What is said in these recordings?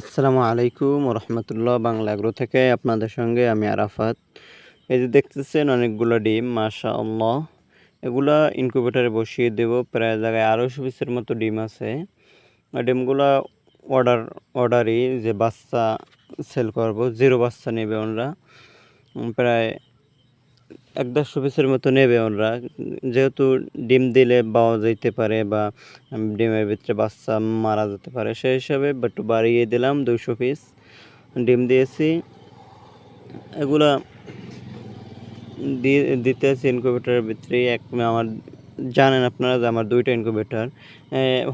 আসসালামু আলাইকুম রহমতুল্লাহ বাংলা আগ্রো থেকে আপনাদের সঙ্গে আমি আরাফাত। এই যে দেখতেছেন অনেকগুলো ডিম মাশা আল্লাহ এগুলো ইনকিউবেটারে বসিয়ে দেব। প্রায় জায়গায় আড়াইশো পিসের মতো ডিম আছে। ডিমগুলা অর্ডার অর্ডারই যে বাচ্চা সেল করব জিরো বাচ্চা নেবে ওনারা প্রায় এক দেড়শো পিসের মতো নেবে ওরা। যেহেতু ডিম দিলে পাওয়া যেতে পারে বা ডিমের ভিতরে বাচ্চা মারা যেতে পারে সেই হিসাবে একটু বাড়িয়ে দিলাম দুইশো পিস। ডিম দিয়েছি। এগুলা দিয়ে দিতে আছে ইনকিউবেটারের ভিতরে। এক আমার জানেন আপনারা যে আমার দুইটা ইনকিউবেটার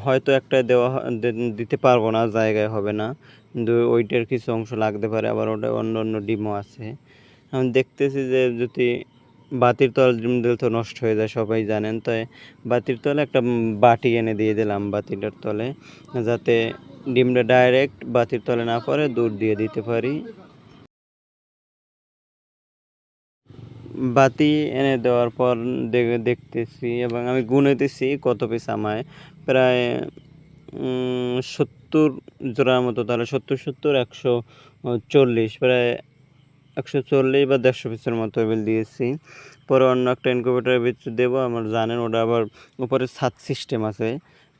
হয়তো একটা দেওয়া দিতে পারব না, জায়গায় হবে না। ওইটার কিছু অংশ লাগতে পারে, আবার ওটা অন্য অন্য ডিমও আছে। আমি দেখতেছি যে যদি বাতির তল দিলে তো নষ্ট হয়ে যায়, সবাই জানেন। তাই বাতির তলে একটা বাটি এনে দিয়ে দিলাম বাতিটার তলে, যাতে ডিমটা ডাইরেক্ট বাতির তলে না পড়ে দূর দিয়ে দিতে পারি। বাতি এনে দেওয়ার পর দেখে দেখতেছি এবং আমি গুনেতেছি কত পিস আমায়, প্রায় সত্তর জোড়ার মতো, তাহলে সত্তর সত্তর একশো চল্লিশ, প্রায় একশো চল্লিশ বা দেড়শো পিসের মতো এবেল দিয়েছি। পরে অন্য একটা ইনকিউবেটারের ভিতরে দেবো, আমার জানেন ওটা আবার উপরে ছাদ সিস্টেম আছে।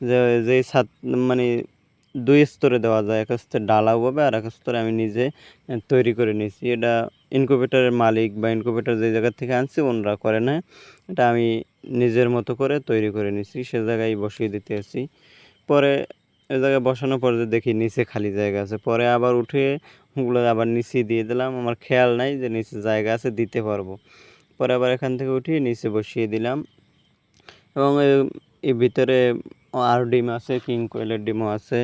যে যেই ছাদ মানে দুই স্তরে দেওয়া যায়, এক স্তরে ডালাও হবে আর এক স্তরে আমি নিজে তৈরি করে নিয়েছি। এটা ইনকিউবেটারের মালিক বা ইনকিউবেটার যে জায়গা থেকে আনছি, ওনারা করে না। এটা আমি নিজের মতো করে তৈরি করে নিয়েছি, সে জায়গায় বসিয়ে দিতে আসি পরে এ জায়গায় বসানোর পরে দেখি নিচে খালি জায়গা আছে। পরে আবার উঠে ওগুলো আবার নিচে দিয়ে দিলাম। আমার খেয়াল নাই যে নিচে জায়গা আছে, দিতে পারব। পরে আবার এখান থেকে উঠিয়ে নিচে বসিয়ে দিলাম। এবং এর ভিতরে আর ডিম আছে, কিং কোয়েলের ডিমও আছে।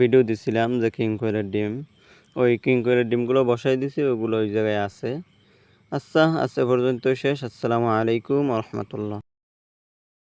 ভিডিও দিছিলাম যে কিং কোয়েলের ডিম। ওই কিং কোয়েলের ডিমগুলো বসাই দিছি, ওগুলো ওই জায়গায় আছে। আচ্ছা আজকে পর্যন্ত শেষ। আসসালামু আলাইকুম রহমতুল্লাহ।